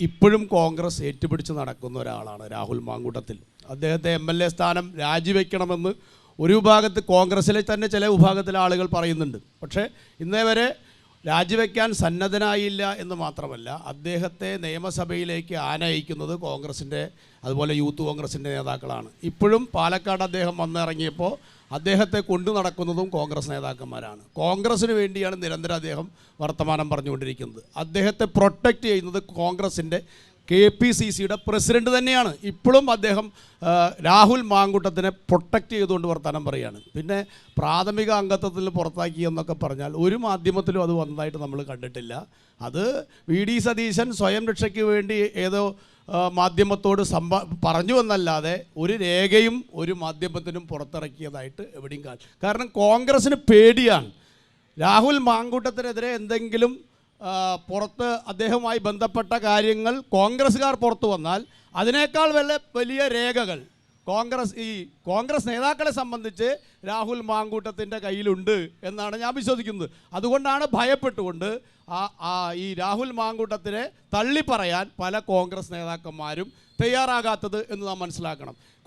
ഇപ്പോഴും കോൺഗ്രസ് ഏറ്റുപിടിച്ച് നടക്കുന്ന ഒരാളാണ് രാഹുൽ മാങ്കൂട്ടത്തിൽ. അദ്ദേഹത്തെ എം എൽ എ സ്ഥാനം രാജിവെക്കണമെന്ന് ഒരു വിഭാഗത്ത് കോൺഗ്രസ്സിലെ തന്നെ ചില വിഭാഗത്തിലെ ആളുകൾ പറയുന്നുണ്ട്. പക്ഷേ ഇന്നേ വരെ രാജിവെക്കാൻ സന്നദ്ധനായില്ല എന്ന് മാത്രമല്ല അദ്ദേഹത്തെ നിയമസഭയിലേക്ക് ആനയിക്കുന്നത് കോൺഗ്രസിന്റെ അതുപോലെ യൂത്ത് കോൺഗ്രസിന്റെ നേതാക്കളാണ്. ഇപ്പോഴും പാലക്കാട് അദ്ദേഹം വന്നിറങ്ങിയപ്പോൾ അദ്ദേഹത്തെ കൊണ്ടു നടക്കുന്നതും കോൺഗ്രസ് നേതാക്കന്മാരാണ്. കോൺഗ്രസ്സിന് വേണ്ടിയാണ് നിരന്തരം അദ്ദേഹം വർത്തമാനം പറഞ്ഞുകൊണ്ടിരിക്കുന്നത്. അദ്ദേഹത്തെ പ്രൊട്ടക്റ്റ് ചെയ്യുന്നത് കോൺഗ്രസിന്റെ കെ പി സി സിയുടെ പ്രസിഡന്റ് തന്നെയാണ്. ഇപ്പോഴും അദ്ദേഹം രാഹുൽ മാങ്കുട്ടത്തിനെ പ്രൊട്ടക്റ്റ് ചെയ്തുകൊണ്ട് വർത്തമാനം പറയുകയാണ്. പിന്നെ പ്രാഥമിക അംഗത്വത്തിൽ പുറത്താക്കി എന്നൊക്കെ പറഞ്ഞാൽ ഒരു മാധ്യമത്തിലും അത് വന്നതായിട്ട് നമ്മൾ കണ്ടിട്ടില്ല. അത് വി ഡി സതീശൻ സ്വയം രക്ഷയ്ക്ക് വേണ്ടി ഏതോ മാധ്യമത്തോട് സംഭ പറഞ്ഞു എന്നല്ലാതെ ഒരു രേഖയും ഒരു മാധ്യമത്തിനും പുറത്തിറക്കിയതായിട്ട് എവിടെയും കാണും. കാരണം കോൺഗ്രസ്സിന് പേടിയാണ്. രാഹുൽ മാങ്കൂട്ടത്തിനെതിരെ എന്തെങ്കിലും പുറത്ത് അദ്ദേഹവുമായി ബന്ധപ്പെട്ട കാര്യങ്ങൾ കോൺഗ്രസ്സുകാർ പുറത്തു വന്നാൽ അതിനേക്കാൾ വല്ല വലിയ രേഖകൾ കോൺഗ്രസ് ഈ കോൺഗ്രസ് നേതാക്കളെ സംബന്ധിച്ച് രാഹുൽ മാങ്കൂട്ടത്തിന്റെ കയ്യിലുണ്ട് എന്നാണ് ഞാൻ വിശ്വസിക്കുന്നത്. അതുകൊണ്ടാണ് ഭയപ്പെട്ടുകൊണ്ട് ആ ഈ രാഹുൽ മാങ്കൂട്ടത്തിനെ തള്ളിപ്പറയാൻ പല കോൺഗ്രസ് നേതാക്കന്മാരും തയ്യാറാകാത്തത് എന്ന് നാം മനസ്സിലാക്കണം.